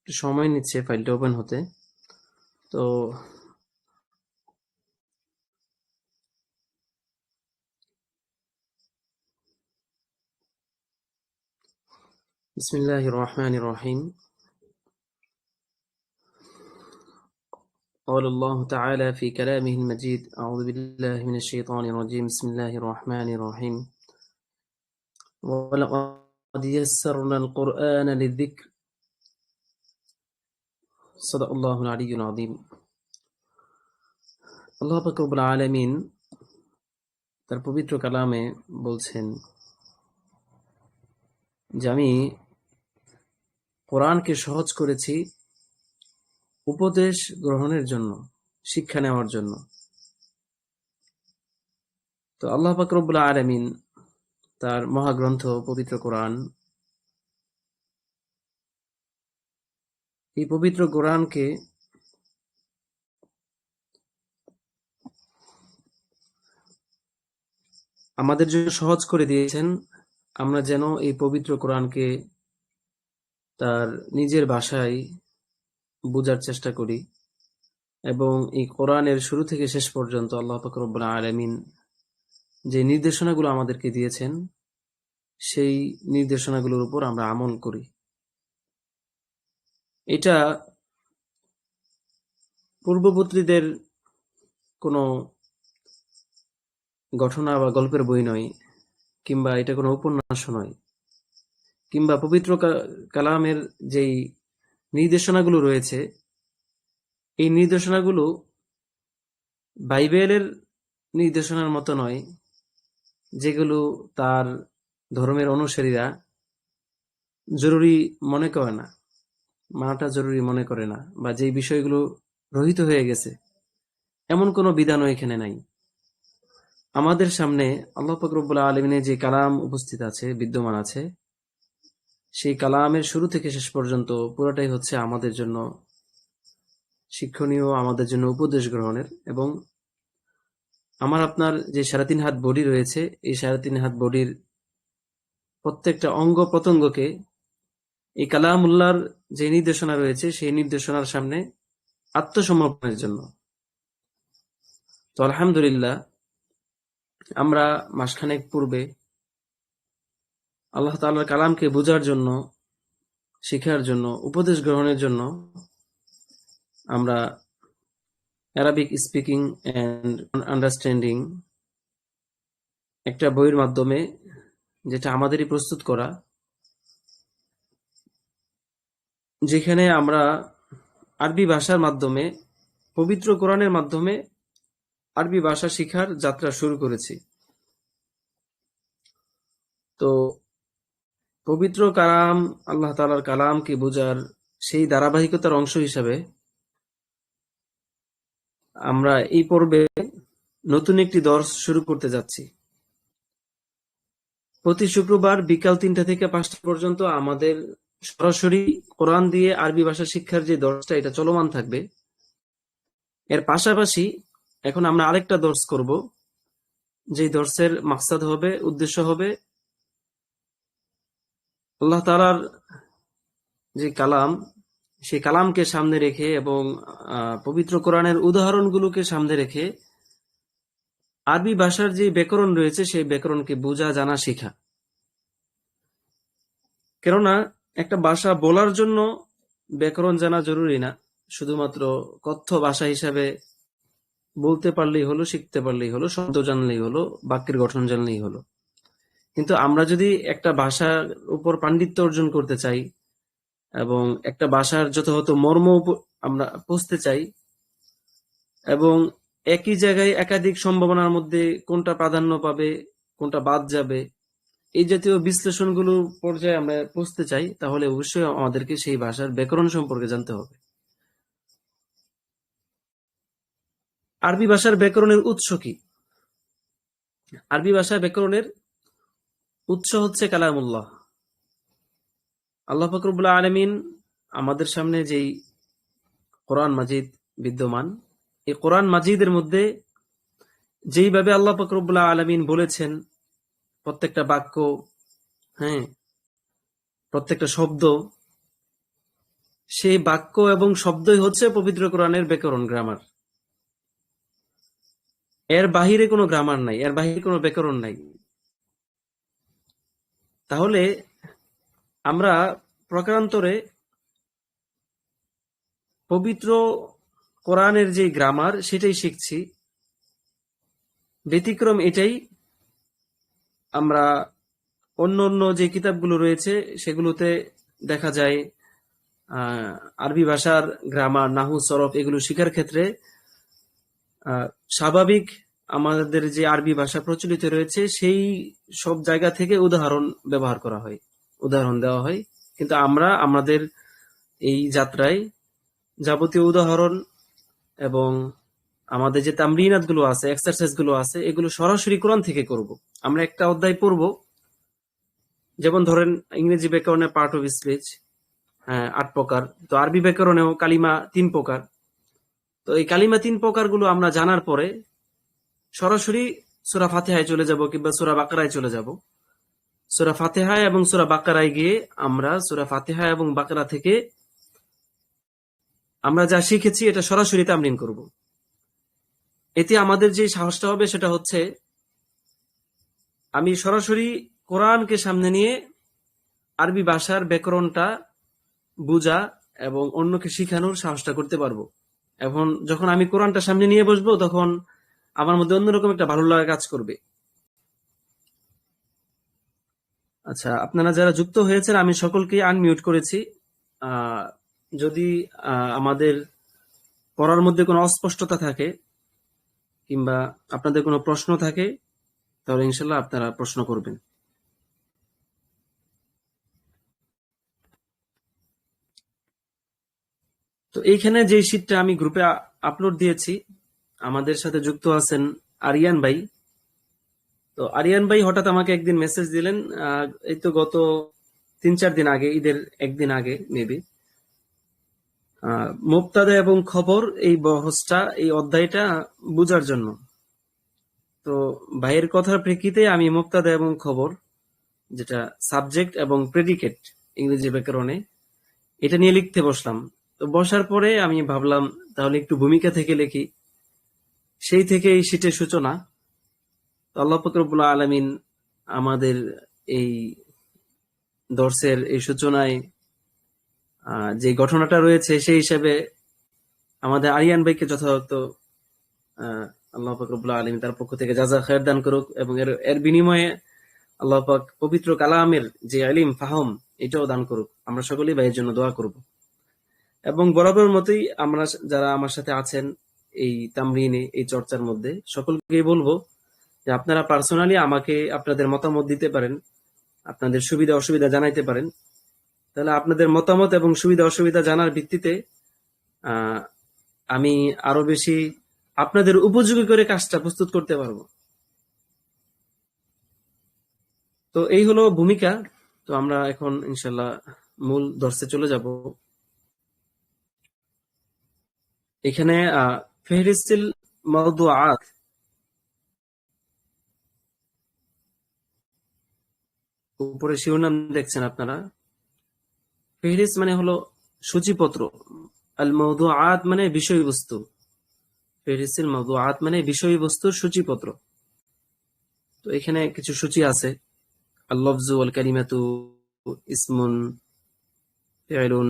একটু সময় নিচ্ছে ফাইলটা ওপেন হতে তো بسم الله الرحمن الرحيم قال الله تعالى في كلامه المجيد أعوذ بالله من الشيطان الرجيم بسم الله الرحمن الرحيم ولقد يسرنا القرآن للذكر সদাউল্লাহ আলিউল আদিম আল্লাহ পাকবুল আলমিন তার পবিত্র কালামে বলছেন যে আমি কোরআনকে সহজ করেছি উপদেশ গ্রহণের জন্য, শিক্ষা নেওয়ার জন্য। তো আল্লাহ পাকরবুল্লা আলমিন তার মহাগ্রন্থ পবিত্র কোরআন এই পবিত্র কোরআনকে আমাদের জন্য সহজ করে দিয়েছেন, আমরা যেন এই পবিত্র কোরআনকে তার নিজের ভাষায় বোঝার চেষ্টা করি এবং এই কোরআনের শুরু থেকে শেষ পর্যন্ত আল্লাহ ফকরবুল্লা আলমিন যে নির্দেশনাগুলো আমাদেরকে দিয়েছেন, সেই নির্দেশনাগুলোর উপর আমরা আমল করি। এটা পূর্ববর্তীদের কোনো ঘটনা বা গল্পের বই নয়, কিংবা এটা কোনো উপন্যাস নয়, কিংবা পবিত্র কালামের যেই নির্দেশনাগুলো রয়েছে, এই নির্দেশনাগুলো বাইবেলের নির্দেশনার মতো নয়, যেগুলো তার ধর্মের অনুসারীরা জরুরি মনে করে না। মানাটা জরুরি মনে করে না বা যে বিষয়গুলো রহিত হয়ে গেছে, এমন কোনো বিধানও এখানে নাই। আমাদের সামনে আল্লাহ ফকরবুল্লাহ আলমিনের যে কালাম উপস্থিত আছে, বিদ্যমান আছে, সেই কালামের শুরু থেকে শেষ পর্যন্ত পুরোটাই হচ্ছে আমাদের জন্য শিক্ষণীয়, আমাদের জন্য উপদেশ গ্রহণের এবং আমার আপনার যে সাড়ে তিন হাত বডি রয়েছে, এই সাড়ে তিন হাত বডির প্রত্যেকটা অঙ্গ প্রত্যঙ্গকে এই কালামুল্লার যে নির্দেশনা রয়েছে, সেই নির্দেশনার সামনে আত্মসমর্পণের জন্য। তো আলহামদুলিল্লাহ, আমরা মাসখানেক পূর্বে আল্লাহ তাল্লার কালামকে বোঝার জন্য, শিখার জন্য, উপদেশ গ্রহণের জন্য আমরা অ্যারাবিক স্পিকিং অ্যান্ড আন্ডারস্ট্যান্ডিং একটা বইয়ের মাধ্যমে, যেটা আমাদেরই প্রস্তুত করা যেখানে আমরা আরবি ভাষার মাধ্যমে, পবিত্র কোরআনের মাধ্যমে আরবি ভাষা শিখার যাত্রা শুরু করেছি। তো পবিত্র কালাম, আল্লাহ তালার কালামকে বোঝার সেই ধারাবাহিকতার অংশ হিসাবে আমরা এই পর্বে নতুন একটি দর্শ শুরু করতে যাচ্ছি। প্রতি শুক্রবার বিকাল তিনটা থেকে পাঁচটা পর্যন্ত আমাদের সরাসরি কোরআন দিয়ে আরবি ভাষা শিক্ষার যে দর্শটা, এটা চলমান থাকবে। এর পাশাপাশি এখন আমরা আরেকটা দর্শ করব যে দর্শের মাকসাদ হবে, উদ্দেশ্য হবে আল্লাহ তালার যে কালাম, সেই কালামকে সামনে রেখে এবং পবিত্র কোরআনের উদাহরণগুলোকে সামনে রেখে আরবি ভাষার যে ব্যাকরণ রয়েছে, সেই ব্যাকরণকে বোঝা, জানা, শেখা। কেননা একটা ভাষা বলার জন্য ব্যাকরণ জানা জরুরি না। শুধুমাত্র কথ্য ভাষা হিসাবে বলতে পারলেই হলো, শিখতে পারলেই হলো, শব্দ জানলেই হলো, বাক্যের গঠন জানলেই হলো। কিন্তু আমরা যদি একটা ভাষার উপর পাণ্ডিত্য অর্জন করতে চাই এবং একটা ভাষার যথাযথ মর্ম আমরা বুঝতে চাই এবং একই জায়গায় একাধিক সম্ভাবনার মধ্যে কোনটা প্রাধান্য পাবে, কোনটা বাদ যাবে এই জাতীয় বিশ্লেষণগুলো পর্যায়ে আমরা বুঝতে চাই, তাহলে অবশ্যই আমাদেরকে সেই ভাষার ব্যাকরণ সম্পর্কে জানতে হবে। আরবি ভাষার ব্যাকরণের উৎস কি? আরবি ভাষার ব্যাকরণের উৎস হচ্ছে কালামুল্লাহ। আল্লাহ ফকরবুল্লাহ আলমিন আমাদের সামনে যেই কোরআন মাজিদ বিদ্যমান, এই কোরআন মাজিদের মধ্যে যেইভাবে আল্লাহ ফকরবুল্লাহ আলমিন বলেছেন প্রত্যেকটা বাক্য হ্যাঁ প্রত্যেকটা শব্দ, সেই বাক্য এবং শব্দই হচ্ছে পবিত্র কোরআনের ব্যাকরণ গ্রামার এর বাহিরে কোনো গ্রামার নাই, এর বাহিরে কোনো ব্যাকরণ নাই। তাহলে আমরা প্রকারান্তরে পবিত্র কোরআনের যে গ্রামার সেটাই শিখছি। ব্যতিক্রম এটাই আমরা অন্য অন্য যে কিতাবগুলো রয়েছে, সেগুলোতে দেখা যায় আরবি ভাষার গ্রামার নাহু, সরফ, এগুলো শেখার ক্ষেত্রে স্বাভাবিক আমাদের যে আরবি ভাষা প্রচলিত রয়েছে, সেই সব জায়গা থেকে উদাহরণ ব্যবহার করা হয়, উদাহরণ দেওয়া হয়। কিন্তু আমরা আমাদের এই যাত্রায় যাবতীয় উদাহরণ এবং আমাদের যে তামরিনাতগুলো আছে এক্সারসাইজগুলো আছে, এগুলো সরাসরি কোরআন থেকে করব। আমরা একটা অধ্যায় পড়ব। যেমন ধরেন ইংরেজি ব্যাকরণে পার্ট অফ স্পিচ হ্যাঁ আট প্রকার। তো আরবি ব্যাকরণেও কালিমা তিন প্রকার। তো এই কালিমা তিন প্রকারগুলো আমরা জানার পরে সরাসরি সুরা ফাতেহায় চলে যাব কিংবা সুরা বাকারায় চলে যাব। সুরা ফাতেহায় এবং সুরা বাকারায় গিয়ে আমরা সুরা ফাতেহা এবং বাকারা থেকে আমরা যা শিখেছি এটা সরাসরি তামরিন করব। এতে আমাদের যে সাহসটা হবে সেটা হচ্ছে আমি সরাসরি কোরআনকে সামনে নিয়ে আরবি ভাষার ব্যাকরণটা বুঝা এবং অন্যকে শিখানোর সাহসটা করতে পারব। এখন যখন আমি কোরআনটা সামনে নিয়ে বসবো, তখন আমার মধ্যে অন্যরকম একটা ভালো লাগা কাজ করবে। আচ্ছা আপনারা যারা যুক্ত হয়েছেন, আমি সকলকে আনমিউট করেছি। যদি আমাদের পড়ার মধ্যে কোনো অস্পষ্টতা থাকে কিংবা আপনাদের কোনো প্রশ্ন থাকে তাহলে ইনশাল্লাহ আপনারা প্রশ্ন করবেন। তো এইখানে যে শীটটা আমি গ্রুপে আপলোড দিয়েছি, আমাদের সাথে যুক্ত আছেন আরিয়ান ভাই। তো আরিয়ান ভাই হঠাৎ আমাকে একদিন মেসেজ দিলেন এই তো গত তিন চার দিন আগে, ঈদের একদিন আগে মেবি মুক্তাদা এবং খবর, এই বহসটা, এই অধ্যায়টা বুঝার জন্য। তো ভাইয়ের কথার প্রেক্ষিতে আমি মুক্তাদা এবং খবর, যেটা সাবজেক্ট এবং প্রেডিকেট ইংরেজি ব্যাকরণে, এটা নিয়ে লিখতে বসলাম। তো বসার পরে আমি ভাবলাম, তাহলে একটু ভূমিকা থেকে লিখি। সেই থেকে এই শীতের সূচনা। আল্লাহ ফকরবুল্লাহ আলমিন আমাদের এই দর্শের এই সূচনায় যে ঘটনাটা রয়েছে সেই হিসাবে আমাদের আরিয়ান ভাইকে যথাযথ আল্লাহ পাক রব্বুল আলমী তার পক্ষ থেকে যা যা খায়ের দান করুক এবং এর এর বিনিময়ে আল্লাহ পাক পবিত্র কালামের যে আলিম, ফাহম, এটাও দান করুক। আমরা সকলেই ভাইয়ের জন্য দোয়া করব। এবং বরাবর মতোই আমরা যারা আমার সাথে আছেন এই তামরিনে, এই চর্চার মধ্যে, সকলকেই বলব যে আপনারা পার্সোনালি আমাকে আপনাদের মতামত দিতে পারেন, আপনাদের সুবিধা অসুবিধা জানাইতে পারেন। তাহলে আপনাদের মতামত এবং সুবিধা অসুবিধা জানার ভিত্তিতে আমি আরও বেশি আপনাদের উপযোগী করে কাজটা প্রস্তুত করতে পারব। তো এই হলো ভূমিকা। তো আমরা এখন ইনশাল্লাহ মূল দর্শে চলে যাব। এখানে ফেহরিস্তিল মওদুআত। উপরে শিরোনাম দেখছেন আপনারা। ফেহরিস মানে হলো সূচিপত্র। আল মওদুআত মানে বিষয়বস্তু। ফেহরিসিল মওদুআত মানে বিষয়বস্তুর সূচিপত্র। তো এখানে কিছু সূচি আছে। আল লফজু কালিমাতু ইসমুন ফি'লুন।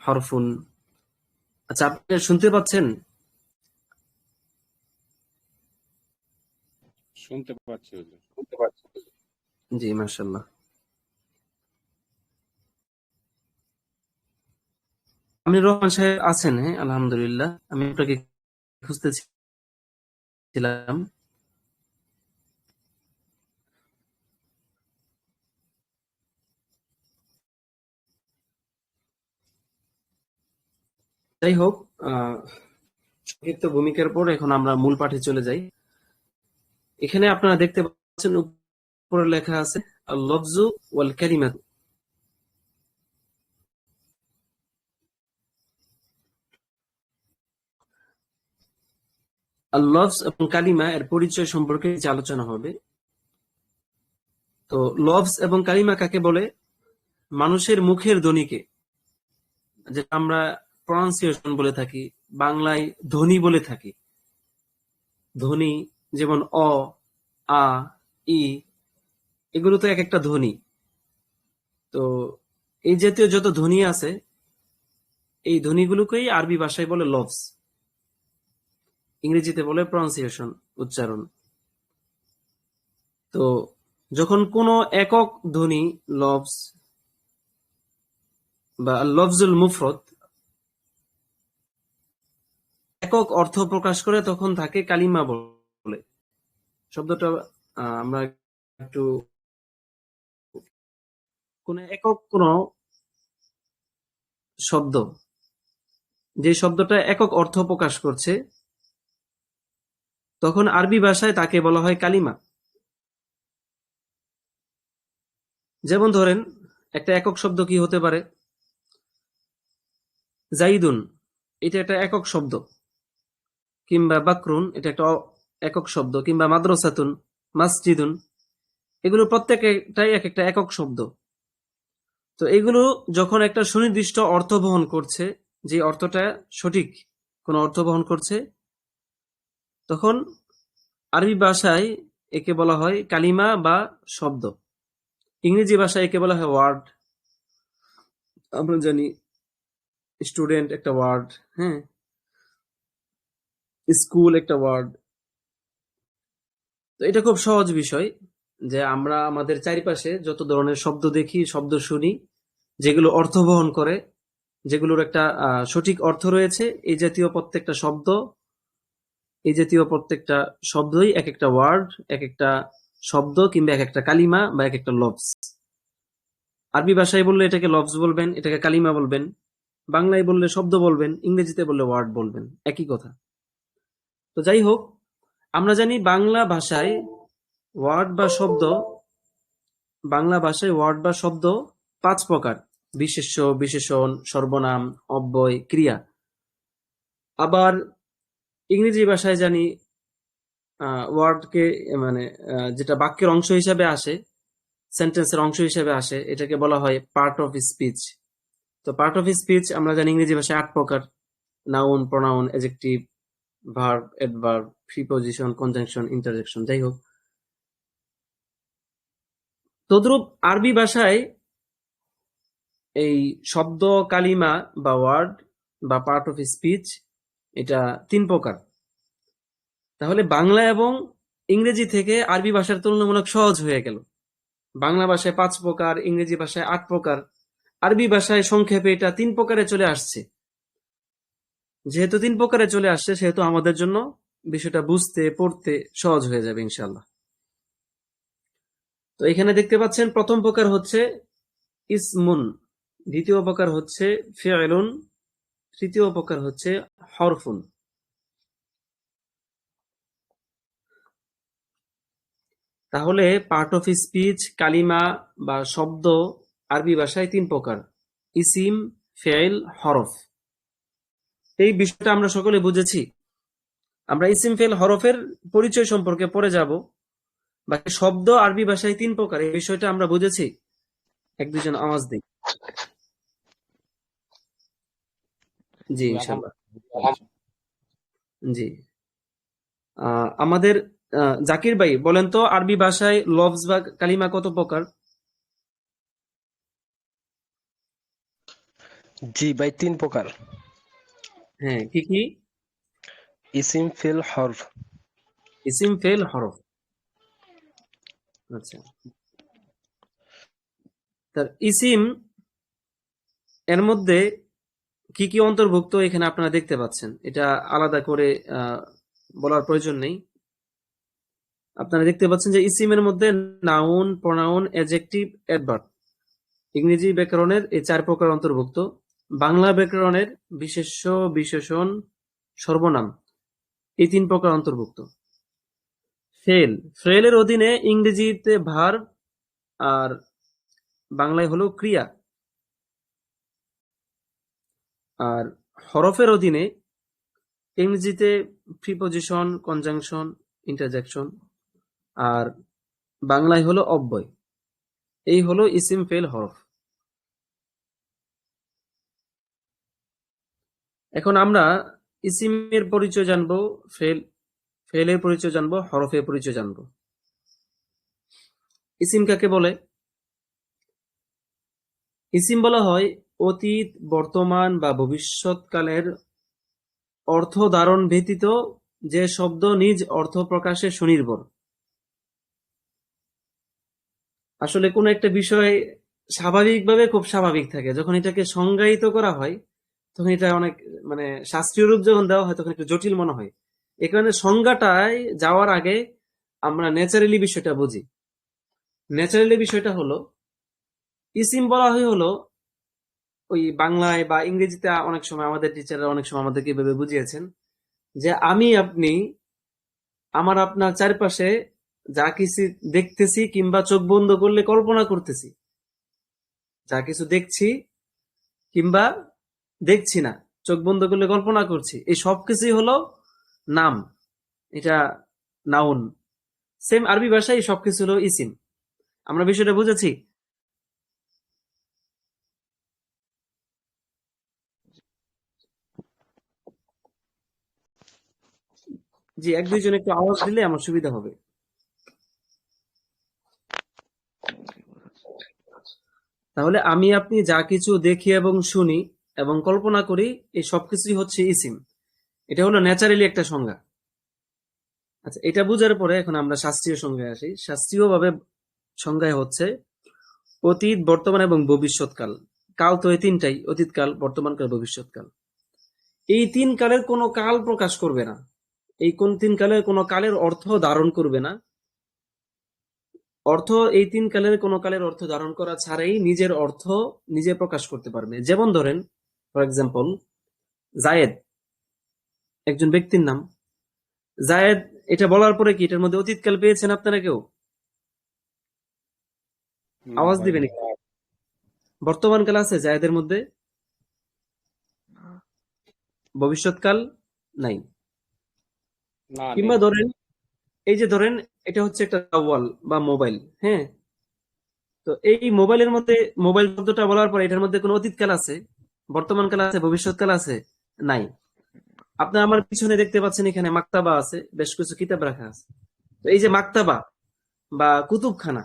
হরফুন। আচ্ছা আপনি শুনতে পাচ্ছেন? শুনতে পাচ্ছি। হুজুর জি মাশাল্লাহ আমি রহমান সাহেব আছেন হ্যাঁ? আলহামদুলিল্লাহ। আমি আপনাকে খুঁজতেছিলাম। যাই হোক সংক্ষিপ্ত ভূমিকার পর এখন আমরা মূল পাঠে চলে যাই। এখানে আপনারা দেখতে পাচ্ছেন, উপরে লেখা আছে লফজু ওয়াল কালিমাতু লফজ এবং কালিমা এর পরিচয় সম্পর্কে আলোচনা হবে, তো লভস এবং কালিমা কাকে বলে? মানুষের মুখের ধ্বনিকে, যেটা আমরা প্রনাউন্সিয়েশন বলে থাকি, বাংলায় ধ্বনি বলে থাকি। ধ্বনি যেমন অ, আ, ই, এগুলো তো এক একটা ধ্বনি। তো এই জাতীয় যত ধ্বনি আছে, এই ধ্বনিগুলোকেই আরবি ভাষায় বলে লভস ইংরেজিতে বলে প্রনাউন্সিয়েশন উচ্চারণ। তো যখন কোনো একক ধ্বনি লভস বা লফজুল মুফরত একক অর্থ প্রকাশ করে, তখন তাকে কালিমা বলে। শব্দটা আমরা একটু কোন একক, কোন শব্দ, যে শব্দটা একক অর্থ প্রকাশ করছে তখন আরবি ভাষায় তাকে বলা হয় কালিমা। যেমন ধরেন, একটা একক শব্দ কি হতে পারে? জাইদুন, এটা একটা একক শব্দ। কিংবা বাকরুন, এটা একটা একক শব্দ। কিংবা মাদ্রাসাতুন, মাসজিদুন, এগুলো প্রত্যেকটাই এক একটা একক শব্দ। তো এগুলো যখন একটা সুনির্দিষ্ট অর্থ বহন করছে, যে অর্থটা সঠিক কোন অর্থ বহন করছে তখন আরবি ভাষায় একে বলা হয় কালিমা বা শব্দ। ইংরেজি ভাষায় একে বলা হয় ওয়ার্ড। আমরা জানি স্টুডেন্ট একটা ওয়ার্ড হ্যাঁ? স্কুল একটা ওয়ার্ড। তো এটা খুব সহজ বিষয় যে আমরা আমাদের চারিপাশে যত ধরনের শব্দ দেখি, শব্দ শুনি, যেগুলো অর্থ বহন করে, যেগুলোর একটা সঠিক অর্থ রয়েছে, এই জাতীয় প্রত্যেকটা শব্দ এই জাতীয় প্রত্যেকটা শব্দই এক একটা ওয়ার্ড এক একটা শব্দ কিংবা এক একটা কালিমা বা এক একটা লফজ আরবি ভাষায় বললে এটাকে লফজ বলবেন, এটাকে কালিমা বলবেন, বাংলায় বললে শব্দ বলবেন, ইংরেজিতে বললে ওয়ার্ড বলবেন, একই কথা। তো যাই হোক, আমরা জানি বাংলা ভাষায় ওয়ার্ড বা শব্দ, বাংলা ভাষায় ওয়ার্ড বা শব্দ পাঁচ প্রকার, বিশেষ্য, বিশেষণ, সর্বনাম, অব্যয়, ক্রিয়া। আবার ইংরেজি ভাষায় জানি ওয়ার্ডকে মানে যেটা বাক্যের অংশ হিসাবে আসে, সেন্টেন্সের অংশ হিসাবে আসে, এটাকে বলা হয় পার্ট অফ স্পিচ তো পার্ট অফ স্পিচ আমরা জানি ইংরেজি ভাষায় আট প্রকার noun pronoun adjective verb adverb preposition conjunction interjection যাই হোক। তদ্রূপ আরবি ভাষায় এই শব্দ, কালিমা বা ওয়ার্ড বা পার্ট অফ স্পিচ এটা তিন প্রকার। তাহলে বাংলা এবং ইংরেজি থেকে আরবি ভাষার তুলনামূলক সহজ হয়ে গেল। বাংলা ভাষায় পাঁচ প্রকার, ইংরেজি ভাষায় আট প্রকার, আরবি ভাষায় সংক্ষেপে এটা তিন প্রকারে চলে আসছে। যেহেতু তিন প্রকারে চলে আসছে, সেহেতু আমাদের জন্য বিষয়টা বুঝতে, পড়তে সহজ হয়ে যাবে ইনশাল্লাহ তো এখানে দেখতে পাচ্ছেন, প্রথম প্রকার হচ্ছে ইসমুন, দ্বিতীয় প্রকার হচ্ছে ফিয়লুন তৃতীয় প্রকার হচ্ছে হরফুন। তাহলে পার্ট অফ স্পিচ কালিমা বা শব্দ আরবি ভাষায় তিন প্রকার। ইসিম ফেল হরফ। এই বিষয়টা আমরা সকলে বুঝেছি। আমরা ইসিম ফেল হরফের পরিচয় সম্পর্কে পরে যাব। বাকি শব্দ আরবি ভাষায় তিন প্রকার, এই বিষয়টা আমরা বুঝেছি। এক দুজন আওয়াজ দিই জি ইনশাল্লাহ। জি। আহ, আমাদের আহ, জাকির ভাই বলেন তো আরবি ভাষায় লফজ বা কালিমা কত প্রকার? জি ভাই তিন প্রকার। হ্যাঁ কি কি? ইসিম ফিল হরফ। ইসিম ফেল হরফ। আচ্ছা। তার ইসিম এর মধ্যে কি কি অন্তর্ভুক্ত এখানে আপনারা দেখতে পাচ্ছেন? এটা আলাদা করে বলার প্রয়োজন নেই। আপনারা দেখতে পাচ্ছেন যে ইসিমের মধ্যে নাউন, প্রনাউন এজেক্টিভ অ্যাডভার্ব ইংরেজি ব্যাকরণের এই চার প্রকার অন্তর্ভুক্ত। বাংলা ব্যাকরণের বিশেষ্য, বিশেষণ, সর্বনাম এই তিন প্রকার অন্তর্ভুক্ত। ফেল, ফেলের অধীনে ইংরেজিতে ভার আর বাংলায় হলো ক্রিয়া। আর হরফের অধীনে ইংরেজিতে প্রিপোজিশন কনজাংশন ইন্টারজেকশন আর বাংলায় হলো অব্যয়। এই হলো ইসিম ফেল হরফ। এখন আমরা ইসিমের পরিচয় জানব, ফেল, ফেলের পরিচয় জানব, হরফের পরিচয় জানব। ইসিম কাকে বলে? ইসিম বলা হয় অতীত, বর্তমান বা ভবিষ্যৎকালের অর্থ ধারণ ব্যতীত যে শব্দ নিজ অর্থ প্রকাশে সুনির্ভর আসলে কোন একটা বিষয় স্বাভাবিকভাবে খুব স্বাভাবিক থাকে। যখন এটাকে সংজ্ঞায়িত করা হয়, তখন এটা অনেক মানে শাস্ত্রীয় রূপ যখন দেওয়া হয়, তখন একটু জটিল মনে হয়। এ কারণে সংজ্ঞাটায় যাওয়ার আগে আমরা ন্যাচারালি বিষয়টা বুঝি। ন্যাচারালি বিষয়টা হলো, ইসিম বলা হয় হলো ওই বাংলায় বা ইংরেজিতে অনেক সময় আমাদের টিচাররা অনেক সময় আমাদেরকে এভাবে বুঝিয়েছেন যে আমি, আপনি, আমার আপনার চারপাশে যা কিছু দেখতেছি কিংবা চোখ বন্ধ করলে কল্পনা করতেছি। যা কিছু দেখছি কিংবা দেখছি না, চোখ বন্ধ করলে কল্পনা করছি। এই সব কিছুই হলো নাম। এটা নাউন সেম আরবি ভাষায় সবকিছু হলো ইসিম আমরা বিষয়টা বুঝেছি। জি এক দুইজন একটু আওয়াজ দিলে আমার সুবিধা হবে। তাহলে আমি, আপনি যা কিছু দেখি এবং শুনি এবং কল্পনা করি, এই সবকিছুই হচ্ছে ইসিম। এটা হলো ন্যাচারালি একটা সংজ্ঞা। আচ্ছা এটা বুঝার পরে এখন আমরা শাস্ত্রীয় সংজ্ঞায় আসি। শাস্ত্রীয় ভাবে সংজ্ঞায় হচ্ছে, অতীত, বর্তমান এবং ভবিষ্যৎকাল। কাল তো এই তিনটাই, অতীতকাল, বর্তমানকাল, ভবিষ্যৎকাল। এই তিন কালের কোনো কাল প্রকাশ করবে না। এই কোন তিন কালের কোনো কালের অর্থ ধারণ করবে না। অর্থ এই তিন কালের কোনো কালের অর্থ ধারণ করা ছাড়াই নিজের অর্থ নিজে প্রকাশ করতে পারবে। যেমন ধরেন ফর এক্সাম্পল জায়েদ একজন ব্যক্তির নাম। জায়েদ এটা বলার পরে কি এটার মধ্যে অতীতকাল পেয়েছেন আপনারা কেউ? আওয়াজ দিবেন। বর্তমান কাল আছে জায়েদের মধ্যে? ভবিষ্যৎকাল নাই। কিংবা ধরেন, এই যে ধরেন, এটা হচ্ছে একটা ওয়াল বা মোবাইল হ্যাঁ? তো এই মোবাইলের মধ্যে, মোবাইল শব্দটা বলার পরে এটার মধ্যে কোনো অতীতকাল আছে? বর্তমান কাল আছে? ভবিষ্যৎকাল আছে? নাই। আপনি আমার পিছনে দেখতে পাচ্ছেন এখানে মাক্তাবা আছে, বেশ কিছু কিতাব রাখা আছে। তো এই যে মাক্তাবা বা কুতুবখানা,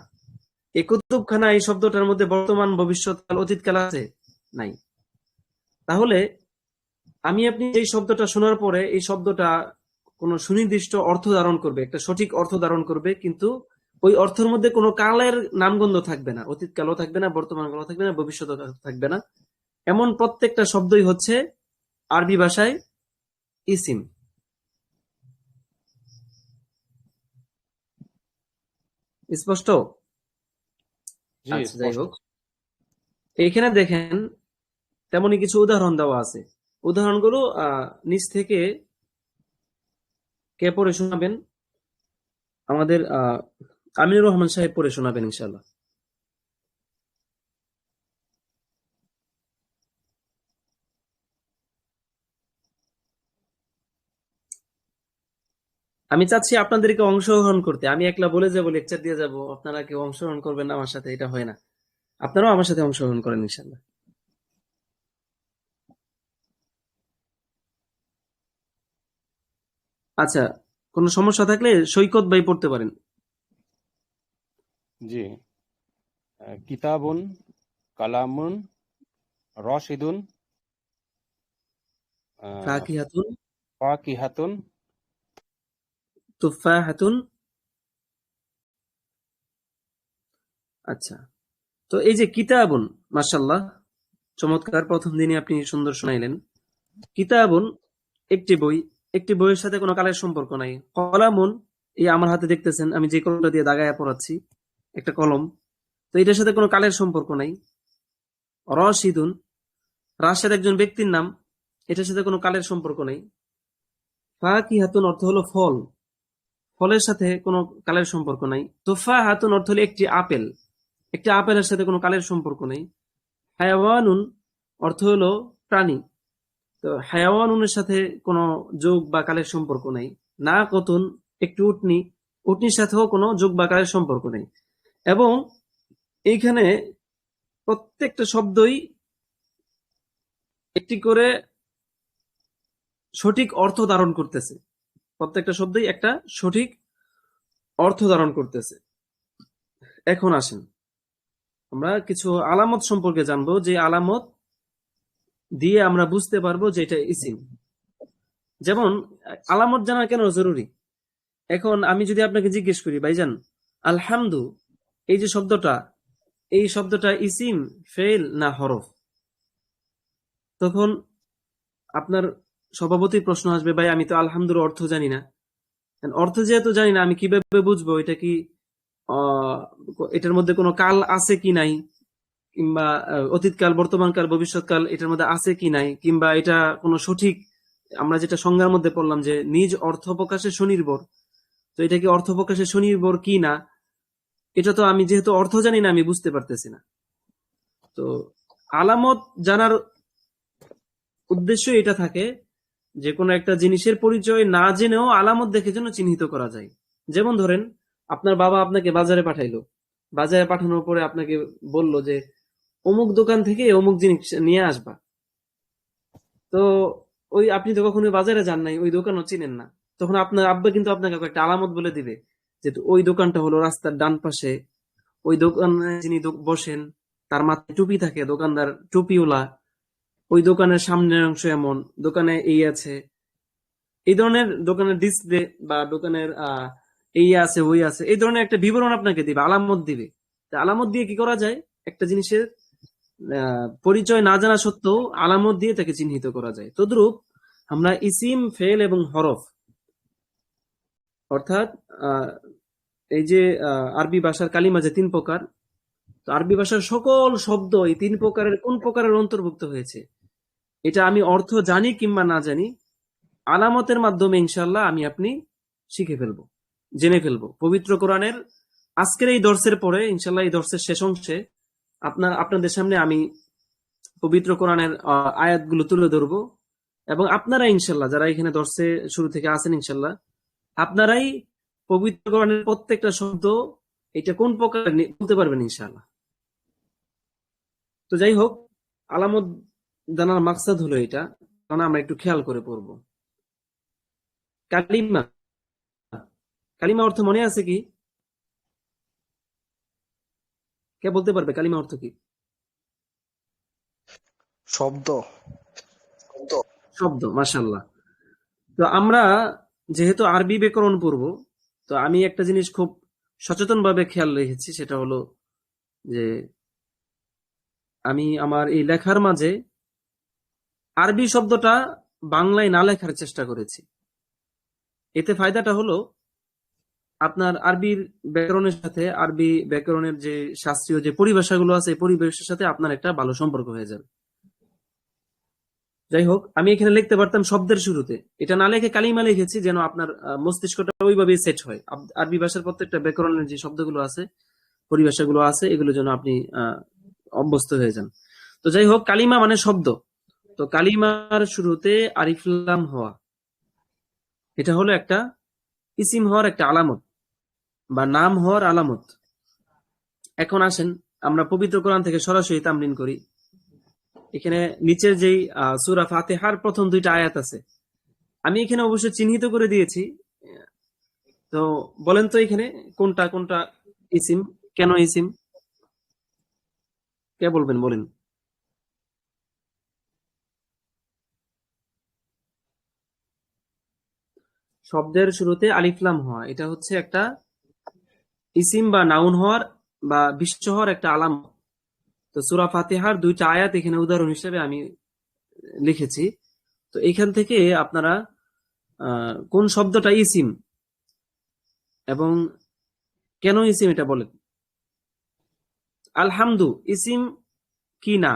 এই কুতুবখানা, এই শব্দটার মধ্যে বর্তমান ভবিষ্যৎকাল অতীতকাল আছে? নাই। তাহলে, আমি আপনি এই শব্দটা শোনার পরে এই শব্দটা কোনো সুনির্দিষ্ট অর্থ ধারণ করবে একটা সঠিক অর্থ ধারণ করবে কিন্তু ওই অর্থের মধ্যে কোনো কালের নামগন্ধ থাকবে না অতীত কালও থাকবে না বর্তমান কালও থাকবে না ভবিষ্যৎ থাকবে না। এমন প্রত্যেকটা শব্দই হচ্ছে আরবি ভাষায় ইসিম। স্পষ্ট? আচ্ছা যাই হোক। এখানে দেখেন তেমনই কিছু উদাহরণ দেওয়া আছে। উদাহরণগুলো আহ নিচ থেকে কে পড়ে শোনাবেন? আমাদের আমিনুর রহমান সাহেব পড়ে শোনাবেন ইনশাল্লাহ আমি চাচ্ছি আপনাদেরকে অংশগ্রহণ করতে। আমি একলা বলে যাব লেকচার দিয়ে যাব। আপনারা কেউ অংশগ্রহণ করবেন আমার সাথে এটা হয় না। আপনারাও আমার সাথে অংশগ্রহণ করেন ইনশাল্লাহ আচ্ছা কোনো সমস্যা থাকলে সৈকত ভাই পড়তে পারেন। জি। কিতাবুন কালামুন রশিদুন ফাকিহাতুন। ফাকিহাতুন। তুফাহাতুন। আচ্ছা তো এই যে কিতাবুন মাশাল্লাহ চমৎকার প্রথম দিনে আপনি সুন্দর শোনাইলেন। কিতাবুন একটি বই একটি বইয়ের সাথে কোনো কালের সম্পর্ক নাই। কলামুন, এই আমার হাতে দেখতেছেন, আমি যে কলমটা দিয়ে দাগায় পড়াচ্ছি, একটা কলম। তো এটার সাথে কোনো কালের সম্পর্ক নাই। রশিদুন, রাশেদ একজন ব্যক্তির নাম, এটার সাথে কোনো কালের সম্পর্ক নেই। ফাকিহাতুন অর্থ হলো ফল। ফলের সাথে কোনো কালের সম্পর্ক নাই। তোফা হাতুন অর্থ হলো একটি আপেল। একটি আপেলের সাথে কোনো কালের সম্পর্ক নেই। হায়াওয়ানুন অর্থ হলো প্রাণী। তো হায়াওয়ানুনের সাথে কোনো যোগ বা কালের সম্পর্ক নেই। না কতুন, একটি উটনি, উটনির সাথেও কোনো যোগ বা কালের সম্পর্ক নেই। এবং এইখানে প্রত্যেকটা শব্দই একটি করে সঠিক অর্থ ধারণ করতেছে। প্রত্যেকটা শব্দই একটা সঠিক অর্থ ধারণ করতেছে। এখন আসেন। আমরা কিছু আলামত সম্পর্কে জানব যে আলামত দিয়ে আমরা বুঝতে পারব যে এটা ইসিম। যেমন, আলামত জানা কেন জরুরি? এখন আমি যদি আপনাকে জিজ্ঞেস করি, ভাইজান, আলহামদু, এই যে শব্দটা, এই শব্দটা ইসিম ফেল না হরফ? তখন আপনার সভাপতির প্রশ্ন আসবে, ভাই, আমি তো আলহামদুর অর্থ জানি না। অর্থ যেহেতু জানি না, আমি কীভাবে বুঝব? এটা কি এটার মধ্যে কোনো কাল আছে কি নাই? কিংবা অতীতকাল, বর্তমানকাল, ভবিষ্যৎকাল এটার মধ্যে আছে কি নাই, কিংবা এটা কোনো সঠিক, আমরা যেটা সংজ্ঞার মধ্যে পড়লাম যে নিজ অর্থ প্রকাশে স্বনির্ভর, তো এটা কি অর্থ প্রকাশে স্বনির্ভর কি না, এটা তো আমি যেহেতু অর্থ জানি না, আমি বুঝতে পারতেছি না। তো আলামত জানার উদ্দেশ্য এটা থাকে যে কোনো একটা জিনিসের পরিচয় না জেনেও আলামত দেখে যেন চিহ্নিত করা যায়। যেমন ধরেন, আপনার বাবা আপনাকে বাজারে পাঠাইলো। বাজারে পাঠানোর পরে আপনাকে বলল যে অমুক দোকান থেকে অমুক জিনিস নিয়ে আসবা। তো ওই আপনি তো কখনো বাজারে যান নাই, ওই দোকানও চিনেন না। তখন আপনার আব্বা কিন্তু আপনাকে একটা আলামত বলে দিবে যে ওই দোকানটা হলো রাস্তার ডান পাশে। ওই দোকানে যিনি বসেন, তার মাথায় টুপি থাকে, দোকানদার টুপিওলা ওই দোকানের সামনের অংশ এমন, দোকানে এই আছে। এই ধরনের দোকানের ডিসপ্লে বা দোকানের এই আছে, ওই আছে, এই ধরনের একটা বিবরণ আপনাকে দিবে, আলামত দিবে। আলামত দিয়ে কি করা যায়? একটা জিনিসের পরিচয় না জানা সত্ত্বেও আলামত দিয়ে তাকে চিহ্নিত করা যায়। তদ্রূপ আমরা ইসিম, ফেল এবং হরফ, অর্থাৎ এই যে আরবি ভাষার কালিমা যে তিন প্রকার, তো আরবি ভাষার সকল শব্দ এই তিন প্রকারের কোন প্রকারের অন্তর্ভুক্ত হয়েছে? এটা আমি অর্থ জানি কিংবা না জানি, আলামতের মাধ্যমে ইনশাল্লাহ আমি আপনি শিখে ফেলব, জেনে ফেলব। পবিত্র কোরআনের আজকের এই দর্শের পরে ইনশাল্লাহ এই দর্শের শেষ অংশে আপনার, আপনাদের সামনে আমি পবিত্র কোরআনের আয়াতগুলো তুলে ধরবো। এবং আপনারা ইনশাল্লাহ, যারা এখানে দর্শে, শুরু থেকে আছেন ইনশাল্লাহ, আপনারাই পবিত্র কোরআনের প্রত্যেকটা শব্দ, এটা কোন প্রকার বলতে পারবেন ইনশাল্লাহ। তো যাই হোক, আলামত জানার মাকসাদ হলো এটা। কারণ আমরা একটু খেয়াল করে পড়ব। কালিমা। কালিমা অর্থ মনে আছে কি? কে বলতে পারবে? কালিমা অর্থ কি? শব্দ। শব্দ। মাশাল্লাহ তো আমরা যেহেতু আরবি ব্যাকরণ পড়ব তো আমি একটা জিনিস খুব সচেতন ভাবে খেয়াল রেখেছি সেটা হলো যে আমি আমার এই লেখার মাঝে আরবি শব্দটা বাংলায় না লেখার চেষ্টা করেছি। এতে ফায়দাটা হলো আপনার আরবির ব্যাকরণের সাথে, আরবি ব্যাকরণের যে শাস্ত্রীয় যে পরিভাষাগুলো আছে পরিবেশের সাথে আপনার একটা ভালো সম্পর্ক হয়ে যাবে। যাই হোক, আমি এখানে লিখতে পারতাম শব্দের শুরুতে। এটা না লিখে কালিমা লিখেছি, যেন আপনার মস্তিষ্কটা ওইভাবেই সেট হয়। আরবি ভাষার প্রত্যেকটা ব্যাকরণের যে শব্দগুলো আছে, পরিভাষাগুলো আছে, এগুলো যেন আপনি অভ্যস্ত হয়ে যান। তো যাই হোক, কালিমা মানে শব্দ। তো কালিমার শুরুতে আরিফলাম হওয়া। এটা হলো একটা ইসিম হওয়ার একটা আলামত। বা নাম হওয়ার আলামত। এখন আসেন, আমরা পবিত্র কোরআন থেকে সরাসরি তামরিন করি। এখানে নিচের যেই সূরা ফাতিহার প্রথম দুইটা আয়াত আছে। আমি এখানে অবশ্য চিহ্নিত করে দিয়েছি। তো বলেন তো এখানে কোনটা কোনটা ইসিম, কেন ইসিম? কে বলবেন, বলেন। শব্দের শুরুতে আলিফলাম হওয়া, এটা হচ্ছে একটা ইসিম বা নাউন হওয়ার বা বিশ্ব হওয়ার একটা আলাম। তো সুরা ফাতিহার দুইটা আয়াত এখানে উদাহরণ হিসেবে আমি লিখেছি। তো এখান থেকে আপনারা কোন শব্দটা ইসিম এবং কেন ইসিম এটা বলেন? আলহামদু ইসিম কি না?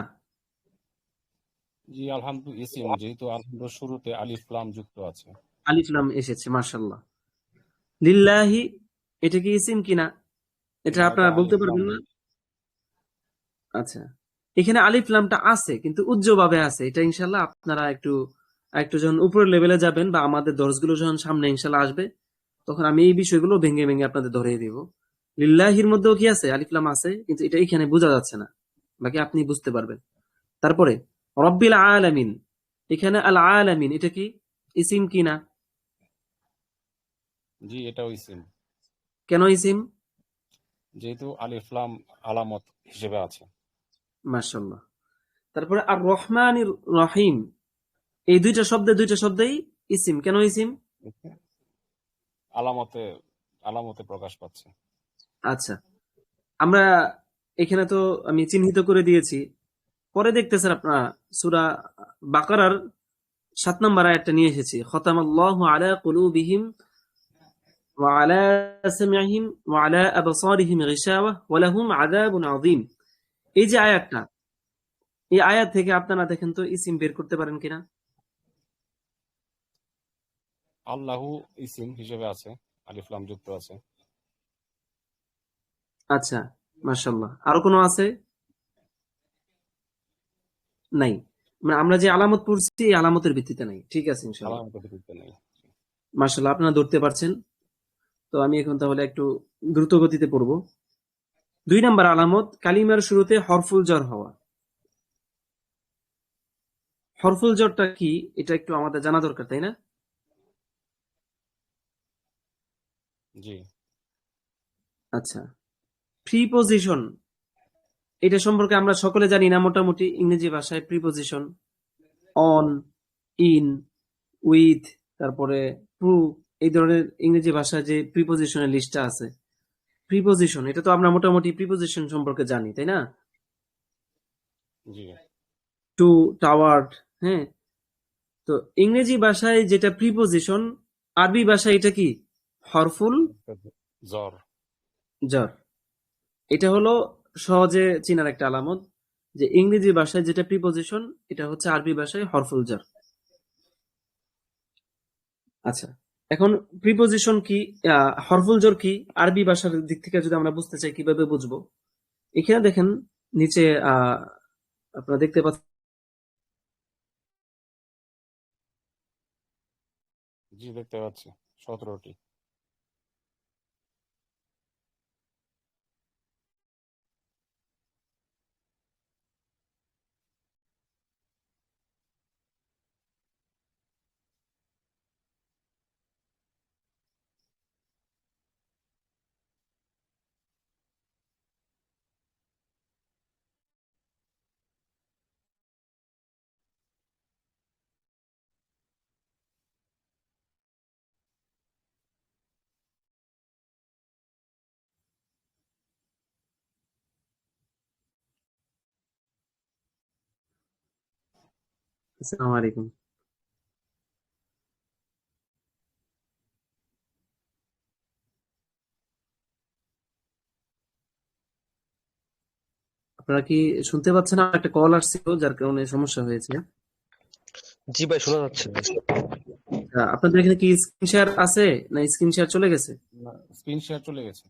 জি আলহামদু ইসিম যেহেতু আলহামদুর শুরুতে আলিফ লাম যুক্ত আছে। আলিফলাম এসেছে মার্শাল্লাহ লিল্লাহি এটা কি ইসিম কিনা? এটা আপনারা বলতে পারবেন না? আচ্ছা। এখানে আলিফ লামটা আছে কিন্তু উজ্জ্বভাবে আছে। এটা ইনশাল্লাহ আপনারা একটু একটু যখন উপরের লেভেলে যাবেন বা আমাদের দর্শগুলো যখন সামনে ইনশাল্লাহ আসবে তখন আমি এই বিষয়গুলো ভেঙে ভেঙে আপনাদের ধরিয়ে দিব। লিল্লাহির মধ্যেও কি আছে? আলিফলাম আছে কিন্তু এটা এখানে বোঝা যাচ্ছে না। বাকি আপনি বুঝতে পারবেন। তারপরে রব্বিল আলামিন। এখানে আল আলামিন এটা কি? ইসিম কি না জি এটাও ইসিম কেন ইসিম? যেহেতু আলিফ লাম আলামত হিসেবে আছে। মাশাল্লাহ তারপরে আর রহমান রহিম এই দুইটা শব্দে দুইটা শব্দেই ইসিম। কেন ইসিম? আলামতে আলামতে প্রকাশ পাচ্ছে। আচ্ছা। আমরা এখানে তো আমি চিহ্নিত করে দিয়েছি। পরে দেখতেছেন আপনারা সুরা বাকারার সাত নম্বর আয়াতটা নিয়ে এসেছি। খতামাল্লাহু আলা কুলুবিহিম ওয়া আলা সামিহিম ওয়া আলা আবসারিহিম গিশাওয়া ওয়া লাহুম আযাবুন আযীম এই যে আয়াতটা এই আয়াত থেকে আপনারা দেখেন তো ইসিম বের করতে পারেন কিনা? আল্লাহু ইসিম হিসেবে আছে আলিফ লাম যুক্ত আছে। আচ্ছা মাশাল্লাহ আরও কোনো আছে? নাই। মানে আমরা যে আলামত পড়ছি এই আলামতের ভিত্তিতে নাই। ঠিক আছে ইনশাআল্লাহ। আলামতের ভিত্তিতে নেই। মাশাল্লাহ আপনারা ধরতে পারছেন। তো আমি এখন তাহলে একটু দ্রুত গতিতে পড়ব। দুই নাম্বার আলামত কালিমার শুরুতে হরফুল জ্বর হওয়া। হরফুল জ্বরটা কি? এটা একটু আমাদের জানা দরকার তাই না? জি। আচ্ছা। প্রিপোজিশন এটা সম্পর্কে আমরা সকলে জানি না মোটামুটি ইংরেজি ভাষায় প্রিপোজিশন অন ইন উইথ তারপরে টু এই ধরনের ইংরেজি ভাষায় যে প্রিপোজিশনের লিস্টটা আছে। প্রিপোজিশন এটা তো আমরা মোটামুটি প্রিপোজিশন সম্পর্কে জানি তাই না? টু টাওয়ার্ড হ্যাঁ? তো ইংরেজি ভাষায় যেটা প্রিপোজিশন আরবি ভাষায় এটা কি? হরফুল? জ্বর। জ্বর। এটা হলো সহজে চিনার একটা আলামত যে ইংরেজি ভাষায় যেটা প্রিপোজিশন এটা হচ্ছে আরবি ভাষায় হরফুল জ্বর। আচ্ছা। এখন প্রিপোজিশন কি হরফুল জোর কি, আরবি ভাষার দিক থেকে যদি আমরা বুঝতে চাই, কীভাবে বুঝব? এখানে দেখেন, নিচে, আহ, আপনারা দেখতে পাচ্ছেন জি, দেখতে পাচ্ছি, সতেরোটি। আসসালামু আলাইকুম। আপনারা কি শুনতে পাচ্ছেন? আমার একটা কল আসছিল যার কারণে সমস্যা হয়েছে। জি ভাই শোনা যাচ্ছে। আপনাদের এখানে কি স্ক্রিন শেয়ার আছে? না স্ক্রিন শেয়ার চলে গেছে? স্ক্রিন শেয়ার চলে গেছে।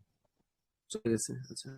চলে গেছে আচ্ছা।